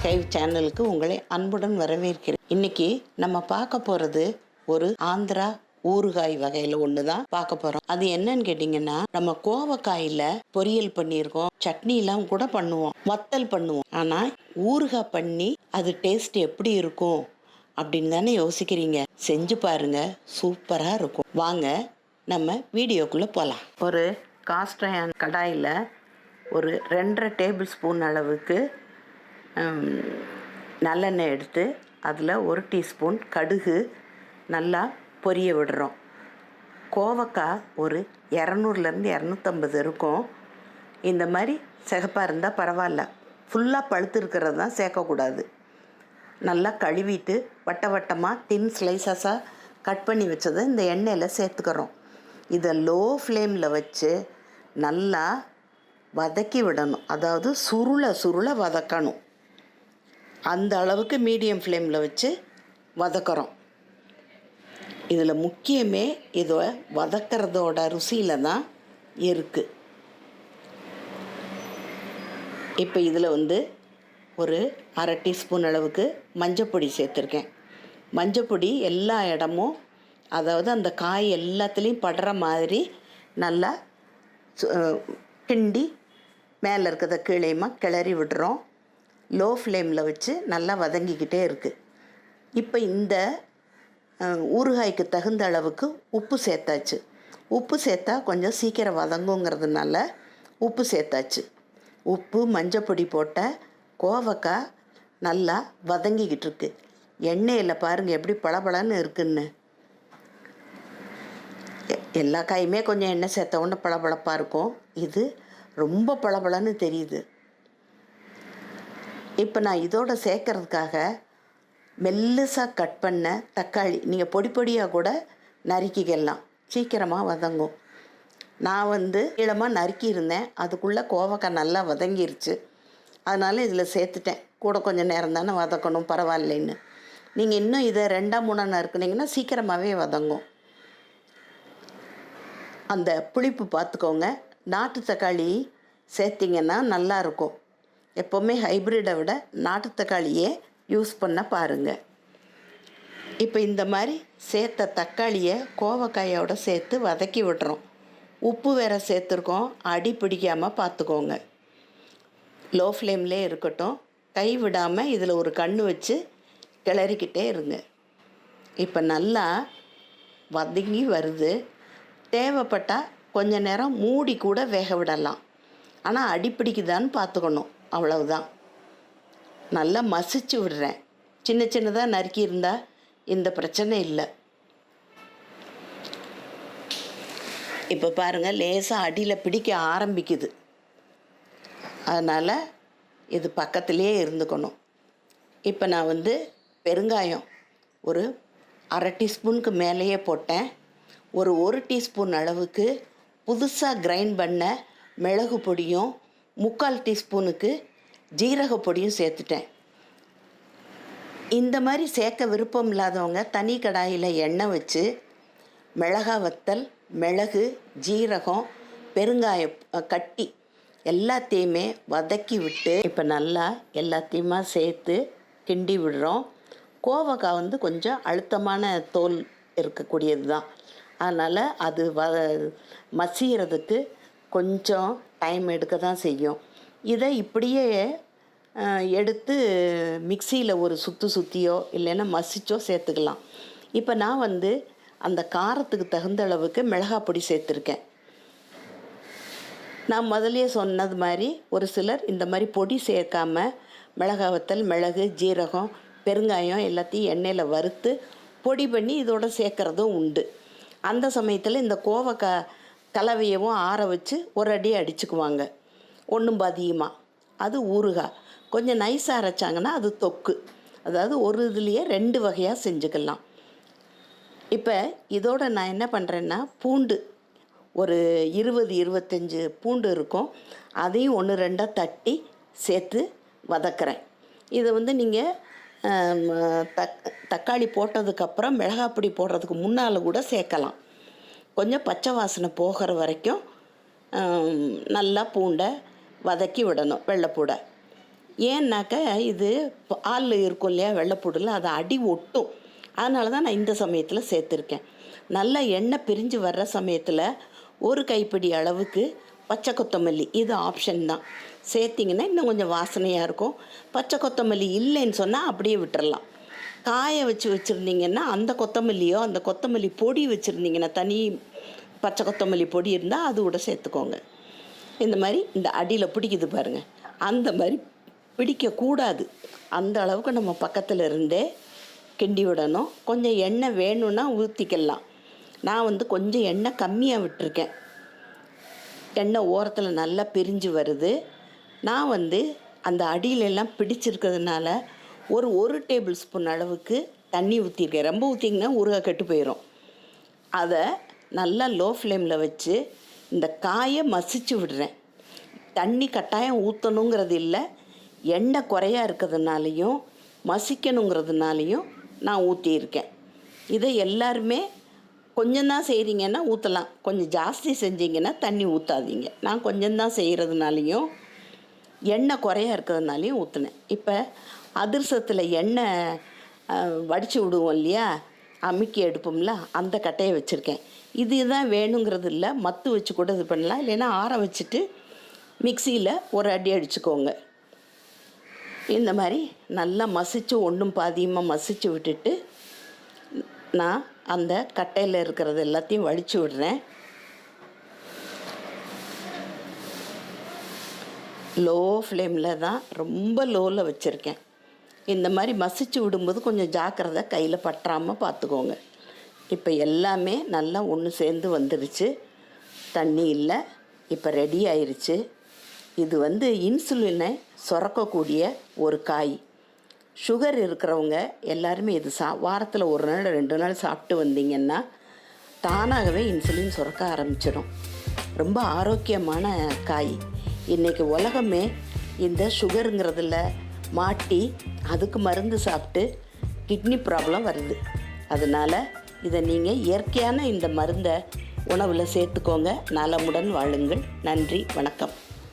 Village கைவ் சேனலுக்கு உங்களை அன்புடன் வரவேற்கிறேன். இன்னைக்கு நம்ம பார்க்க போகிறது ஒரு ஆந்திரா ஊறுகாய் வகையில் ஒன்று தான் பார்க்க போகிறோம் அது என்னன்னு கேட்டிங்கன்னா நம்ம கோவக்காயில் பொரியல் பண்ணியிருக்கோம் சட்னிலாம் கூட பண்ணுவோம் வத்தல் பண்ணுவோம். ஆனால் ஊறுகாய் பண்ணி அது டேஸ்ட் எப்படி இருக்கும் அப்படின்னு தானே யோசிக்கிறீங்க. செஞ்சு பாருங்க சூப்பராக இருக்கும். வாங்க நம்ம வீடியோக்குள்ளே போகலாம் ஒரு காஸ்ட்ரயான் கடாயில் ஒரு ரெண்டரை டேபிள் ஸ்பூன் அளவுக்கு நல்லெண்ணெய் எடுத்து அதில் ஒரு டீஸ்பூன் கடுகு நல்லா பொரிய விடுறோம். கோவக்காய் ஒரு இரநூறுலேருந்து இரநூத்தம்பது இருக்கும். இந்த மாதிரி சிகப்பாக இருந்தால் பரவாயில்ல. ஃபுல்லாக பழுத்து இருக்கிறது தான் சேர்க்கக்கூடாது. நல்லா கழுவிட்டு வட்ட வட்டமாக தின் ஸ்லைசஸாக கட் பண்ணி வச்சதை இந்த எண்ணெயில் சேர்த்துக்கிறோம். இதை லோ ஃப்ளேமில் வச்சு நல்லா வதக்கி விடணும். அதாவது சுருளை சுருள வதக்கணும். அந்த அளவுக்கு மீடியம் ஃப்ளேமில் வச்சு வதக்குறோம். இதில் முக்கியமே இதை வதக்கிறதோட ருசியில் தான் இருக்குது இப்போ இதில் வந்து ஒரு அரை டீஸ்பூன் அளவுக்கு மஞ்சப்பொடி சேர்த்துருக்கேன். மஞ்சப்பொடி எல்லா இடமும் அதாவது அந்த காய் எல்லாத்துலேயும் படுற மாதிரி நல்லா கிண்டி மேலே இருக்கிறத கீழேயுமா கிளறி விடுறோம் லோ ஃப்ளேமில் வச்சு நல்லா வதங்கிக்கிட்டே இருக்குது இப்போ இந்த ஊறுகாய்க்கு தகுந்த அளவுக்கு உப்பு சேர்த்தாச்சு. உப்பு சேர்த்தா கொஞ்சம் சீக்கிரம் வதங்குங்கிறதுனால உப்பு சேர்த்தாச்சு. உப்பு மஞ்சப்பொடி போட்ட கோவக்காய் நல்லா வதங்கிக்கிட்டு இருக்கு. எண்ணெயில் பாருங்கள் எப்படி பளபளன்னு இருக்குன்னு. எ- எல்லா காயுமே கொஞ்சம் எண்ணெய் சேர்த்த உடனே பளபளப்பாக இருக்கும். இது ரொம்ப பளபளன்னு தெரியுது. இப்போ நான் இதோட சேர்க்கறதுக்காக மெல்லுசாக கட் பண்ண தக்காளி. நீங்கள் பொடி பொடியாக கூட நறுக்கிக்கலாம். சீக்கிரமாக வதங்கும். நான் வந்து நீளமாக நறுக்கியிருந்தேன் அதுக்குள்ளே கோவக்காய் நல்லா வதங்கிருச்சு. அதனால் இதில் சேர்த்துட்டேன். கூட கொஞ்சம் நேரம் தானே வதக்கணும் பரவாயில்லைன்னு. நீங்கள் இன்னும் இதை ரெண்டாம் மூணாக நறுக்குனீங்கன்னா சீக்கிரமாகவே வதங்கும். அந்த புளிப்பு பார்த்துக்கோங்க நாட்டு தக்காளி சேர்த்திங்கன்னா நல்லாயிருக்கும் எப்போவுமே ஹைப்ரிடை விட நாட்டு தக்காளியே யூஸ் பண்ண பாருங்கள் இப்போ இந்த மாதிரி சேர்த்த தக்காளியை கோவக்காயோட சேர்த்து வதக்கி விடுறோம் உப்பு வேற சேர்த்துருக்கோம். அடி பிடிக்காமல் பார்த்துக்கோங்க. லோ ஃப்ளேம்லேயே இருக்கட்டும். கை விடாமல் இதில் ஒரு கண்ணு வச்சு கிளறிக்கிட்டே இருங்க. இப்போ நல்லா வதங்கி வருது. தேவைப்பட்டால் கொஞ்ச நேரம் மூடி கூட வேக விடலாம். ஆனால் அடிப்பிடிக்குதான்னு பார்த்துக்கணும். அவ்வளவுதான். நல்லா மசிச்சு விடுறேன். சின்ன சின்னதாக நறுக்கி இருந்தா இந்த பிரச்சனை இல்லை. இப்போ பாருங்கள் லேசாக அடியில் பிடிக்க ஆரம்பிக்குது. அதனால் இது பக்கத்துலேயே இருந்துக்கணும். இப்போ நான் வந்து பெருங்காயம் ஒரு அரை டீஸ்பூனுக்கு மேலேயே போட்டேன். ஒரு ஒரு டீஸ்பூன் அளவுக்கு புதுசாக கிரைண்ட் பண்ண மிளகு பொடியும் முக்கால் டீஸ்பூனுக்கு ஜீரக பொடியும் சேர்த்துட்டேன். இந்த மாதிரி சேர்க்க விருப்பம் இல்லாதவங்க தனி கடாயில் எண்ணெய் வச்சு மிளகா வத்தல் மிளகு ஜீரகம் பெருங்காய கட்டி எல்லாத்தையுமே வதக்கி விட்டு இப்போ நல்லா எல்லாத்தையுமா சேர்த்து கிண்டி விடுறோம். கோவக்காய் வந்து கொஞ்சம் அழுத்தமான தோல் இருக்கக்கூடியது தான் அதனால் அது வ மசிகிறதுக்கு கொஞ்சம் டைம் எடுக்க தான் செய்யும். இதை இப்படியே எடுத்து மிக்சியில் ஒரு சுற்று சுற்றியோ இல்லைன்னா மசிச்சோ சேர்த்துக்கலாம். இப்போ நான் வந்து அந்த காரத்துக்கு தகுந்த அளவுக்கு மிளகாய் பொடி சேர்த்துருக்கேன். நான் முதல்லயே சொன்னது மாதிரி ஒரு சிலர் இந்த மாதிரி பொடி சேர்க்காம மிளகாய் வத்தல் மிளகு ஜீரகம் பெருங்காயம் எல்லாத்தையும் எண்ணெயில் வறுத்து பொடி பண்ணி இதோட சேர்க்குறதும் உண்டு. அந்த சமயத்தில் இந்த கோவக்காய் கலவையவும் ஆற வச்சு ஒரு அடி அடிச்சுக்குவாங்க. ஒன்றும் பாதியமாக அது ஊறுகாய் கொஞ்சம் நைஸாக அரைச்சாங்கன்னா அது தொக்கு. அதாவது ஒரு இதுலேயே ரெண்டு வகையாக செஞ்சுக்கலாம். இப்போ இதோட நான் என்ன பண்ணுறேன்னா பூண்டு. ஒரு இருபது இருபத்தஞ்சி பூண்டு இருக்கும். அதையும் ஒன்று ரெண்டாக தட்டி சேர்த்து வதக்குறேன். இதை வந்து நீங்கள் தக் தக்காளி போட்டதுக்கப்புறம் மிளகாப்பொடி போடுறதுக்கு முன்னால் கூட சேர்க்கலாம். கொஞ்சம் பச்சை வாசனை போகிற வரைக்கும் நல்லா பூண்டை வதக்கி விடணும் வெள்ளைப்பூடை. ஏன்னாக்க இது ஆள் இருக்கும் இல்லையா வெள்ளைப்பூடில் அதை அடி ஒட்டும். அதனால தான் நான் இந்த சமயத்தில் சேர்த்துருக்கேன். நல்லா எண்ணெய் பிரிஞ்சு வர்ற சமயத்தில் ஒரு கைப்பிடி அளவுக்கு பச்சை கொத்தமல்லி இது ஆப்ஷன் தான். சேர்த்திங்கன்னா இன்னும் கொஞ்சம் வாசனையாக இருக்கும். பச்சை கொத்தமல்லி இல்லைன்னு சொன்னால் அப்படியே விட்டுறலாம். காய வச்சு வச்சுருந்தீங்கன்னா அந்த கொத்தமல்லியோ அந்த கொத்தமல்லி பொடி வச்சுருந்தீங்கன்னா தனி பச்சை கொத்தமல்லி பொடி இருந்தால் அது கூட சேர்த்துக்கோங்க. இந்த மாதிரி இந்த அடியில் பிடிக்குது பாருங்கள் அந்த மாதிரி பிடிக்கக்கூடாது. அந்த அளவுக்கு நம்ம பக்கத்தில் இருந்தே கிண்டி விடணும். கொஞ்சம் எண்ணெய் வேணும்னா ஊற்றிக்கலாம் நான் வந்து கொஞ்சம் எண்ணெய் கம்மியாக விட்டுருக்கேன். எண்ணெய் ஓரத்தில் நல்லா பிரிஞ்சு வருது. நான் வந்து அந்த அடியிலெல்லாம் பிடிச்சிருக்கிறதுனால ஒரு ஒரு டேபிள் ஸ்பூன் அளவுக்கு தண்ணி ஊற்றிருக்கேன் ரொம்ப ஊற்றிங்கன்னா ஊறுகாய் கெட்டு போயிடும் அதை நல்லா லோ ஃப்ளேமில் வச்சு இந்த காயை மசிச்சு விடுறேன். தண்ணி கட்டாயம் ஊற்றணுங்கிறது இல்லை. எண்ணெய் குறையா இருக்கிறதுனாலையும் மசிக்கணுங்கிறதுனாலையும் நான் ஊற்றியிருக்கேன் இதை எல்லாருமே கொஞ்சம் தான் செய்கிறீங்கன்னா ஊற்றலாம் கொஞ்சம் ஜாஸ்தி செஞ்சீங்கன்னா தண்ணி ஊற்றாதீங்க நான் கொஞ்சம் தான் செய்கிறதுனாலையும் எண்ணெய் குறையா இருக்கிறதுனாலையும் ஊற்றுனேன் இப்போ அதிர்சத்தில் எண்ணெய் வடித்து விடுவோம் இல்லையா? அமுக்கி எடுப்போம்ல அந்த கட்டையை வச்சுருக்கேன். இது தான் வேணுங்கிறது இல்லை மத்து வச்சு கூட இது பண்ணலாம். இல்லைன்னா ஆற வச்சுட்டு மிக்சியில் ஒரு அடி அடிச்சுக்கோங்க. இந்த மாதிரி நல்லா மசிச்சு ஒன்றும் பாதியமாக மசிச்சு விட்டுட்டு நான் அந்த கட்டையில் இருக்கிறது எல்லாத்தையும் வடித்து விடுறேன். லோ ஃப்ளேமில் தான் ரொம்ப லோவில் வச்சுருக்கேன். இந்த மாதிரி மசிச்சு விடும்போது கொஞ்சம் ஜாக்கிரதை கையில் பற்றாமல் பார்த்துக்கோங்க. இப்போ எல்லாமே நல்லா ஒன்று சேர்ந்து வந்துருச்சு. தண்ணி இல்லை. இப்போ ரெடி ஆயிருச்சு. இது வந்து இன்சுலினை சுரக்கக்கூடிய ஒரு காய். சுகர் இருக்கிறவங்க எல்லாருமே இது சா வாரத்தில் ஒரு நாள் ரெண்டு நாள் சாப்பிட்டு வந்தீங்கன்னா தானாகவே இன்சுலின் சுரக்க ஆரம்பிச்சிடும். ரொம்ப ஆரோக்கியமான காய். இன்றைக்கி உலகமே இந்த சுகருங்கிறதுல மாட்டி அதுக்கு மருந்து சாப்பிட்டு கிட்னி ப்ராப்ளம் வருது. அதனால் இதை நீங்கள் இயற்கையான இந்த மருந்தை உணவில் சேர்த்துக்கோங்க. நலமுடன் வாழுங்கள். நன்றி. வணக்கம்.